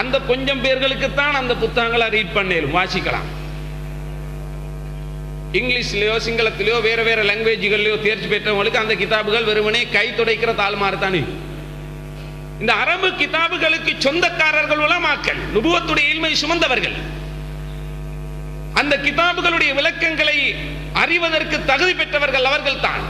அந்த கொஞ்சம் பேர்களுக்குத்தான் அந்த புத்தகங்களை ரீட் பண்ணேலும் வாசிக்கலாம். இங்கிலீஷ்லயோ சிங்களத்திலயோ வேற வேற லாங்குவேஜ்கள்லயோ தேர்ச்சி பெற்றவங்களுக்கு அந்த கிதாபுகள் வெறுமனே கை துடைக்கிற தாழ்மாறு தானே. இந்த அரபு கிதாபுகளுக்கு சொந்தக்காரர்கள் உலமாக்கள் நுபுவத்துடைய இல்மை சுமந்தவர்கள். அந்த கிதாபுகளுடைய விளக்கங்களை அறிவதற்கு தகுதி பெற்றவர்கள் அவர்கள் தான்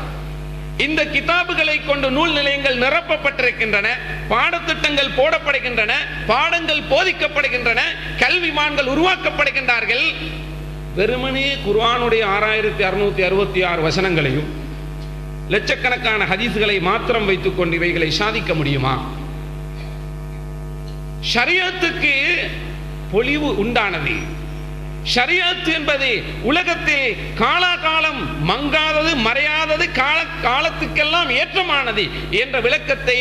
இந்த கிதாபுகளை கொண்டு நூல் நிலையங்கள் நிரப்பப்பட்டிருக்கின்றன பாடத்திட்டங்கள் போடப்படுகின்றன பாடங்கள் போதிக்கப்படுகின்றன கல்விமான்கள் உருவாக்கப்படுகின்றார்கள். வெறுமனே குர்ஆனுடைய ஆறாயிரத்தி அறுநூத்தி அறுபத்தி ஆறு வசனங்களையும் லட்சக்கணக்கான ஹதீஸ்களை மாத்திரம் வைத்துக் கொண்டு இவைகளை சாதிக்க முடியுமா? ஷரியத்துக்கு பொலிவு உண்டானது. ஷரியாத் என்பது உலகத்தில் காலாகாலம் மங்காதது மறையாதது கால காலத்துக்கெல்லாம் ஏற்றமானது என்ற விளக்கத்தை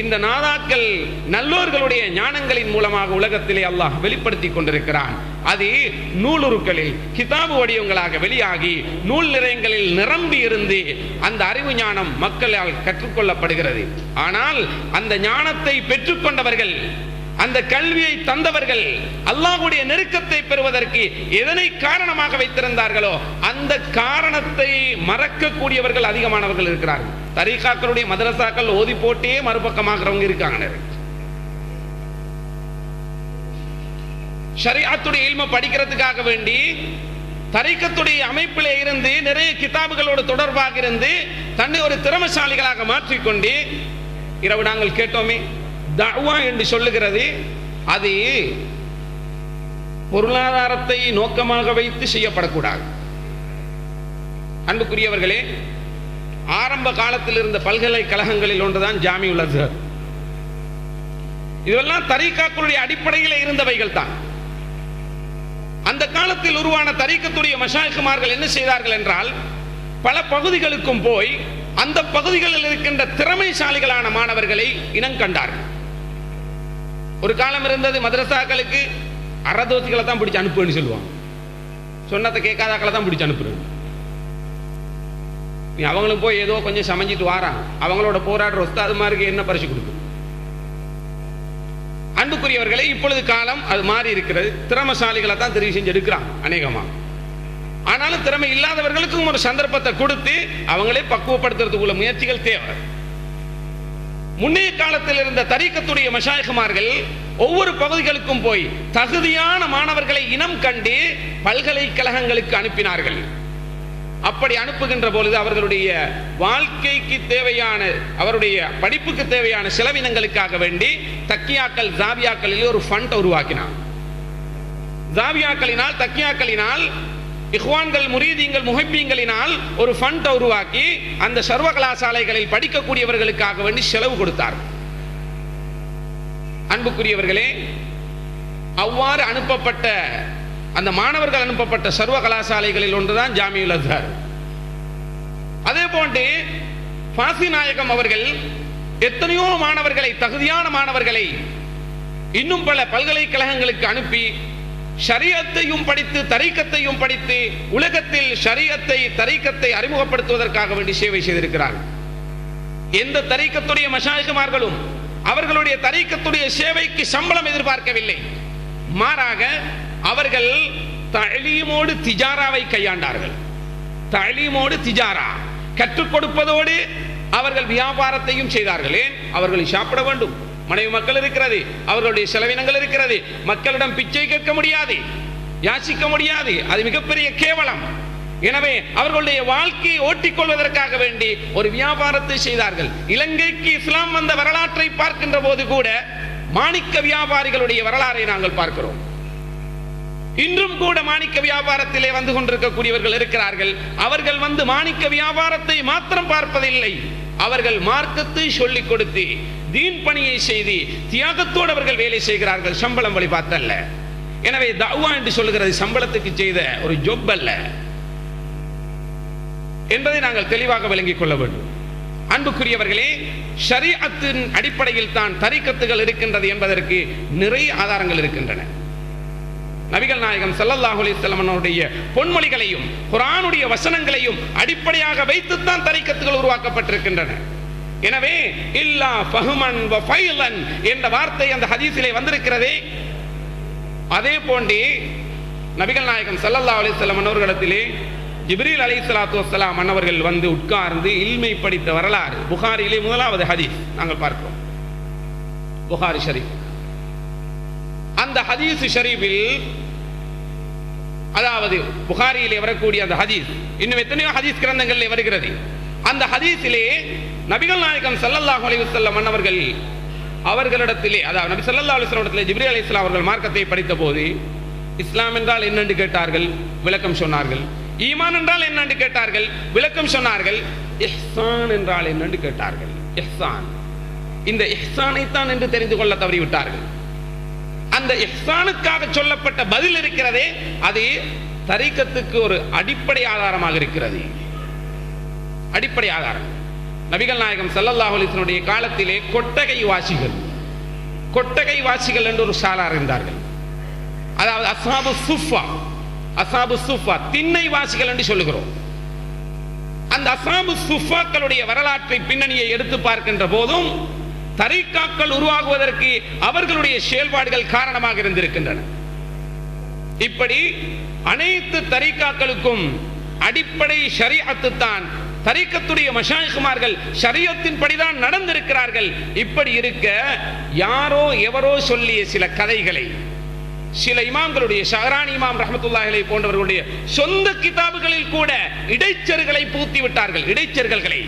இந்த நாதாக்கள் நல்லோர்களுடைய ஞானங்களின் மூலமாக உலகத்திலே அல்லாஹ் வெளிப்படுத்தி கொண்டிருக்கிறான். அது நூலுருக்களில் கிதாபு வடிவங்களாக வெளியாகி நூல் நிலையங்களில் நிரம்பி இருந்து அந்த அறிவு ஞானம் மக்களால் கற்றுக்கொள்ளப்படுகிறது. ஆனால் அந்த ஞானத்தை பெற்றுக்கொண்டவர்கள் அந்த கல்வியை தந்தவர்கள் அல்லாஹுடைய நெருக்கத்தை பெறுவதற்கு எதனை காரணமாக வைத்திருந்தார்களோ அந்த காரணத்தை மறக்கக்கூடியவர்கள் அதிகமானவர்கள் இருக்கிறார்கள். தரிகாக்களுடைய மதரசாக்கள் ஓதி போட்டே மறுபக்கமாகிறவங்க இருக்காங்க ஷரியாத்துடைய இல்ம படிக்கிறதுக்காக வேண்டி தரிக்கத்துடைய அமைப்பிலே இருந்து நிறைய கிதாபுகளோடு தொடர்பாக இருந்து தன்னை ஒரு திறமசாலிகளாக மாற்றிக்கொண்டு இரவு நாங்கள் கேட்டோமே தஅவா என்று சொல்லுகிறது. அது பொருளாதாரத்தை நோக்கமாக வைத்து செய்யப்படக்கூடாது. அன்புக்குரியவர்களே ஆரம்ப காலத்தில் இருந்த பல்கலைக்கழகங்களில் ஒன்றுதான் ஜாமி உள்ளது இதெல்லாம் தரிகாக்களுடைய அடிப்படையில் இருந்தவைகள் தான். அந்த காலத்தில் உருவான தரீக்கத்துடைய மஷாய்க்குமார்கள் என்ன செய்தார்கள் என்றால் பல பகுதிகளுக்கும் போய் அந்த பகுதிகளில் இருக்கின்ற திறமைசாலிகளான மாணவர்களை இனங்கண்டார்கள் ஒரு காலம் இருந்தது மதரசாக்களுக்கு அறதோசிகளை தான் பிடிச்சு அனுப்புன்னு சொல்லுவாங்க. சொன்னதை கேட்காதாக்களை தான் பிடிச்சு அனுப்புறது. நீ அவங்களும் போய் ஏதோ கொஞ்சம் சமைஞ்சிட்டு வாரான். அவங்களோட போராடுற ஒஸ்தாது மாதிரி என்ன பரிசு கொடுக்கும் அன்புக்குரியவர்களே இப்பொழுது காலம் அது மாறி இருக்கிறது. திறமசாலிகளை தான் தெரிவு செஞ்சு எடுக்கிறான் அநேகமா. ஆனாலும் திறமை இல்லாதவர்களுக்கும் ஒரு சந்தர்ப்பத்தை கொடுத்து அவங்களே பக்குவப்படுத்துறதுக்குள்ள முயற்சிகள் தேவை. முன்னைய காலத்தில் இருந்த தரீக்கத்துடைய மஷாயகுமார்கள் ஒவ்வொரு பகுதிகளுக்கும் போய் தகுதியான மாணவர்களை இனம் கண்டு பல்கலைக்கழகங்களுக்கு அனுப்பினார்கள். அப்படி அனுப்புகின்ற பொழுது அவர்களுடைய வாழ்க்கைக்கு தேவையான அவருடைய படிப்புக்கு தேவையான செலவினங்களுக்காக வேண்டி தக்கியாக்கள் ஜாவியாக்களில் ஒரு ஃபண்ட் உருவாக்கினார் ஜாவியாக்களினால் தக்கியாக்களினால் இஹ்வான்கள் முரீதீங்கள் முஹப்பீங்களினால் ஒரு ஃபண்டை உருவாக்கி அந்த சர்வ கலாசாலைகளில் படிக்கக்கூடியவர்களுக்காக வேண்டி செலவு கொடுத்தார் அன்புக்குரியவர்களே அவ்வாறு அனுப்பப்பட்ட அந்த மாணவர்கள் அனுப்பப்பட்ட சர்வ கலாசாலைகளில் ஒன்றுதான் ஜாமியுல் அசார் அதே போன்று பாசி நாயகம் அவர்கள் எத்தனையோ மாணவர்களை தகுதியான மாணவர்களை இன்னும் பல பல்கலைக்கழகங்களுக்கு அனுப்பி ஷரியத்தையும் படித்து தரிக்கத்தையும் படித்து உலகத்தில் ஷரியத்தை தரிக்கத்தை அறிமுகப்படுத்துவதற்காக வேண்டி சேவை செய்திருக்கிறார் எந்த தரிக்கத்துடைய மஷாயிகுமார்களும் அவர்களுடைய தரிக்கத்துடைய சேவைக்கு சம்பளம் எதிர்பார்க்கவில்லை. மாறாக அவர்கள் தழீமோடு திஜாராவை கையாண்டார்கள். தழீமோடு திஜாரா கற்றுக் கொடுப்பதோடு அவர்கள் வியாபாரத்தையும் செய்தார்கள். ஏன்? அவர்கள் சாப்பிட வேண்டும். மனைவி மக்கள் இருக்கிறது அவர்களுடைய செலவினங்கள் இருக்கிறது மக்களிடம் பிச்சை கேட்க முடியாது யாசிக்க முடியாது அது மிகப்பெரிய கேவலம். எனவே அவர்களுடைய வாழ்க்கையை ஓட்டிக்கொள்வதற்காக வேண்டி ஒரு வியாபாரத்தை செய்தார்கள். இலங்கைக்கு இஸ்லாம் வந்த வரலாற்றை பார்க்கின்ற போது கூட மாணிக்க வியாபாரிகளுடைய வரலாறை நாங்கள் பார்க்கிறோம். இன்றும் கூட மாணிக்க வியாபாரத்திலே வந்து கொண்டிருக்கக்கூடியவர்கள் இருக்கிறார்கள். அவர்கள் வந்து மாணிக்க வியாபாரத்தை மாத்திரம் பார்ப்பதில்லை. அவர்கள் மார்க்கத்தை சொல்லிக் கொடுத்து தீன் பணியை செய்து தியாகத்தோடு அவர்கள் வேலை செய்கிறார்கள் சம்பளம் வழி பார்த்தல்ல எனவே தவா என்று சொல்லுகிறது சம்பளத்துக்கு செய்த ஒரு ஜொப் அல்ல. என்பதை நாங்கள் தெளிவாக விளங்கிக் கொள்ள வேண்டும். அன்புக்குரியவர்களே ஷரியத்தின் அடிப்படையில் தான் தரிக்கத்துகள் இருக்கின்றது என்பதற்கு நிறைய ஆதாரங்கள் இருக்கின்றன. நபிகள் நாயகம் சல்லல்லாஹு அலிசல்லமனுடைய பொன்மொழிகளையும் குரானுடைய வசனங்களையும் அடிப்படையாக வைத்துத்தான் தரிக்கத்துகள் உருவாக்கப்பட்டிருக்கின்றன. எனவே இல்லா ஃபஹ்மன் வ ஃபைலன் என்ற வார்த்தை அந்த ஹதீஸிலே வந்திருக்கிறதே. அதே போன்றே நபிகள் நாயகம் சல்லல்லா அலிஸ்லாம் வஸல்லம் அன்னவர்களிடத்திலே ஜிப்ரீல் சலாத்து வஸ்ஸலாம் மன்னவர்கள் வந்து உட்கார்ந்து இல்மை படித்த வரலாறு. புகாரிலே முதலாவது ஹதீஸ் நாங்கள் பார்க்கிறோம். புகாரி ஷரீப். அந்த ஹதீஸ் ஷரீஃபில் அதாவது புகாரியிலே வரக்கூடிய அந்த ஹதீஸ் இன்னும் எத்தனையோ ஹதீஸ் கிரந்தங்களிலே வருகிறது. அந்த ஹதீஸிலே நபிகள் நாயகம் சல்லல்லாஹ் அலைஹி மன்னவர்கள் அவர்களிடத்திலே அதாவது நபி ஸல்லல்லாஹு அலைஹி ஜிப்ரி அலி இஸ்லாம் அவர்கள் மார்க்கத்தை படித்த போது இஸ்லாம் என்றால் என்னென்று கேட்டார்கள்? விளக்கம் சொன்னார்கள். ஈமான் என்றால் என்னென்று கேட்டார்கள்? விளக்கம் சொன்னார்கள். இஹ்சான் என்றால் என்னென்று கேட்டார்கள்? இஹ்சான். இந்த இஹ்சானைத்தான் என்று தெரிந்து கொள்ள தவறிவிட்டார்கள். அந்த இஹ்சானுக்காக சொல்லப்பட்ட பதில் இருக்கிறதே அது தரிக்கத்துக்கு ஒரு அடிப்படை ஆதாரமாக இருக்கிறது. அடிப்படை ஆதாரம். நபிகள் நாயகம் சல்லல்லாஹுலிசனுடைய காலத்திலே கொட்டகை வாசிகள் கொட்டகை வாசிகள் என்று ஒரு சாலார் இருந்தார்கள் அதாவது அசாபு சுஃபா அசாபு சுஃபா திண்ணை வாசிகள் என்று சொல்லுகிறோம். அந்த அசாபு சுஃபாக்களுடைய வரலாற்றை பின்னணியை எடுத்து பார்க்கின்ற போதும் தரிகாக்கள் உருவாகுவதற்கு அவர்களுடைய செயல்பாடுகள் காரணமாக இருந்திருக்கின்றன. இப்படி அனைத்து தரிகாக்களுக்கும் அடிப்படை ஷரியத்து தான் தரிக்கத்துடைய மஷாயிகுமார்கள் ஷரியத்தின் படிதான் நடந்திருக்கிறார்கள். இப்படி இருக்க யாரோ எவரோ சொல்லிய சில கதைகளை சில இமாம்களுடைய ஷஹரான் இமாம் ரஹமத்துல்லாஹிலை போன்றவர்களுடைய சொந்த கிதாபுகளில் கூட இடைச்சர்களை பூத்தி விட்டார்கள். இடைச்சர்கள்களை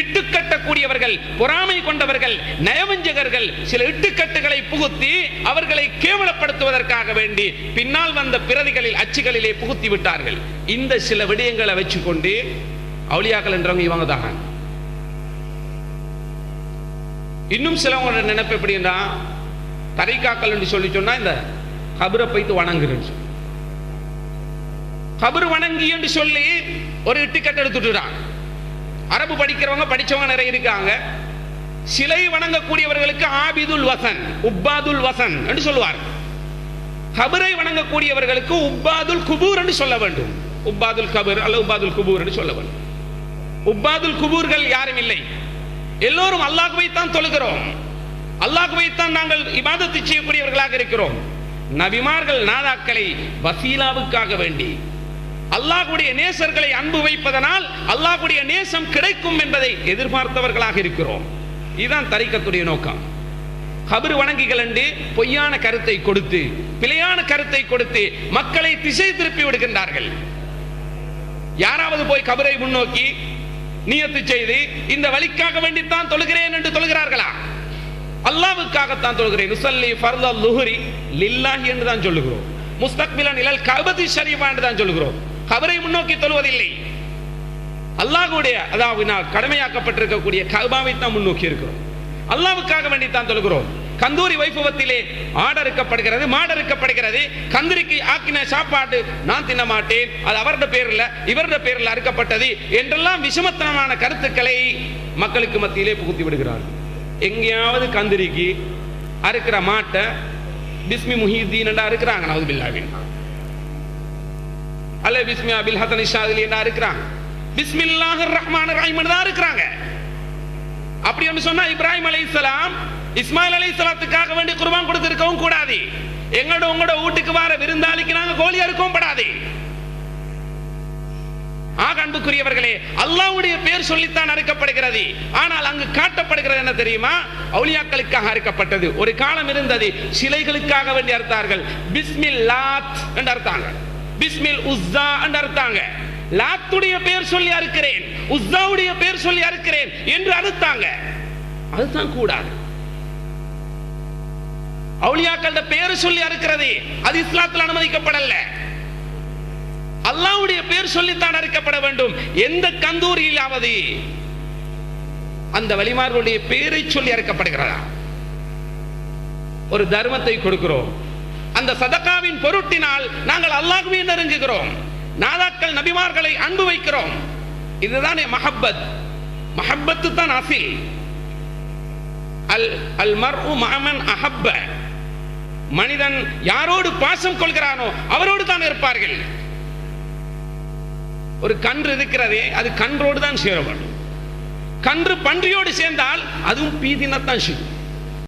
இட்டுக்கட்டக்கூடியவர்கள் பொறாமை கொண்டவர்கள் நயவஞ்சகர்கள் சில இட்டுக்கட்டுகளை புகுத்தி அவர்களை கேவலப்படுத்துவதற்காக வேண்டி பின்னால் வந்த பிரதிகளில் அச்சுகளிலே புகுத்தி விட்டார்கள். இந்த சில விடயங்களை வச்சுக்கொண்டு அவுளியாக்கள் என்றவங்க இவங்க தான் இன்னும் சிலவங்களோட நினைப்பு எப்படின்னா தரைக்காக்கள் என்று சொல்லி சொன்னா இந்த கபரை போய்த்து வணங்குறேன்னு சொல்லி. கபர் வணங்கி என்று சொல்லி ஒரு டிக்கெட் எடுத்துட்டுறான் அரபு படிக்கிறவங்க படிச்சவங்க நிறைய இருக்காங்க. சிலை வணங்கக்கூடியவர்களுக்கு ஆபிதுல் வசன் உப்பாதுல் வசன் என்று சொல்லுவார் கபரை வணங்கக்கூடியவர்களுக்கு உப்பாதுல் குபூர் என்று சொல்ல வேண்டும். உப்பாதுல் கபர் அல்ல உப்பாதுல் குபூர் என்று சொல்ல வேண்டும். உப்பாதுல் குபூர்கள் யாரும் இல்லை. எல்லோரும் அல்லாஹுவை தான் தொழுகிறோம். அல்லாஹுவை தான் நாங்கள் இபாதத்தை செய்யக்கூடியவர்களாக இருக்கிறோம். நபிமார்கள் நாதாக்களை வசீலாவுக்காக வேண்டி அல்லாஹுடைய நேசர்களை அன்பு வைப்பதனால் அல்லாஹுடைய நேசம் கிடைக்கும் என்பதை எதிர்பார்த்தவர்களாக இருக்கிறோம். இதுதான் தரிக்கத்துடைய நோக்கம். கபர் வணங்கிகள் என்று பொய்யான கருத்தை கொடுத்து பிழையான கருத்தை கொடுத்து மக்களை திசை திருப்பி விடுகின்றார்கள். யாராவது போய் கபரை முன்னோக்கி நியத்து செய்து இந்த வழிக்காக வேண்டித்தான் தொழுகிறேன் என்று தொழுகிறார்களா? அல்லாவுக்காகத்தான் தொழுகிறேன். நுசல்லி ஃபர்தல் லுஹுரி லில்லாஹி என்று தான் சொல்லுகிறோம். முஸ்தக்பிலன் இலல் கபதி ஷரீஃபா என்று தான் சொல்லுகிறோம். கபரை முன்னோக்கி தொழுவதில்லை. அல்லாஹுடைய அதாவது நான் கடமையாக்கப்பட்டிருக்கக்கூடிய கபாவை தான் முன்னோக்கி இருக்கிறோம். அல்லாவுக்காக வேண்டித்தான் தொழுகிறோம். கந்தூரி வைபவத்திலே ஆடறுக்கப்படுகிறது மாடறுக்கப்படுகிறது. கந்திரிக்கு ஆக்கின சாப்பாடு நான் தின்ன மாட்டேன் அது அவருடைய பேரில் இவருடைய பேரில் அறுக்கப்பட்டது என்றெல்லாம் விஷமத்தனமான கருத்துக்களை மக்களுக்கு மத்தியிலே புகுத்தி விடுகிறார்கள் எங்கேயாவது கந்திரிக்கு அறுக்கிற மாட்டை பிஸ்மி முஹீதீன் என்றா இருக்கிறாங்க நவது பில்லாவின் அல்ல பிஸ்மி அபில் ஹசன் ஷாதிலி என்ன இருக்கிறாங்க பிஸ்மில்லாஹ் ரஹ்மான் ரஹீம் தான் இருக்கிறாங்க அப்படி ஒன்று சொன்னா இப்ராஹிம் அலைஹிஸ்ஸலாம் இஸ்மாயில் சலாத்துக்காக வேண்டி குர்பான் கொடுத்திருக்கவும் கூடாது. எங்களோட உங்களோட வீட்டுக்கு வர விருந்தாளிக்கு நாங்க கோழி அறுக்கவும் படாது. ஆக அன்புக்குரியவர்களே அல்லாவுடைய பேர் சொல்லித்தான் அறுக்கப்படுகிறது. ஆனால் அங்கு காட்டப்படுகிறது என்ன தெரியுமா? அவுளியாக்களுக்காக அறுக்கப்பட்டது. ஒரு காலம் இருந்தது சிலைகளுக்காக வேண்டி அறுத்தார்கள். பிஸ்மில் லாத் என்று அறுத்தாங்க. பிஸ்மில் உஸ்ஸா என்று அறுத்தாங்க. லாத்துடைய பேர் சொல்லி அறுக்கிறேன். உஸ்ஸாவுடைய பேர் சொல்லி அறுக்கிறேன் என்று அறுத்தாங்க. அதுதான் கூடாது. அவுலியாக்கள பேர் சொல்லி அறுக்கிறது. அது இஸ்லாத்தில் அனுமதிக்கப்படல. அல்லாவுடைய பேர் சொல்லித்தான் அறுக்கப்பட வேண்டும். எந்த கந்தூரியிலாவது அந்த வழிமார்களுடைய பேரை சொல்லி அறுக்கப்படுகிறதா? ஒரு தர்மத்தை கொடுக்கிறோம். அந்த சதகாவின் பொருட்டினால் நாங்கள் அல்லாஹ்வை நெருங்குகிறோம். நாதாக்கள் நபிமார்களை அன்பு வைக்கிறோம். இதுதான் மஹப்பத். மஹப்பத்து தான் அசில். அல் அல் மர்உ மஹமன் அஹப்ப. மனிதன் யாரோடு பாசம் கொள்கிறானோ அவரோடு தான் இருப்பார்கள். ஒரு கன்று இருக்கிறதே அது கன்றோடு தான் சேரப்படும். கன்று பன்றியோடு சேர்ந்தால் அதுவும் பீதினத்தான் செய்யும்.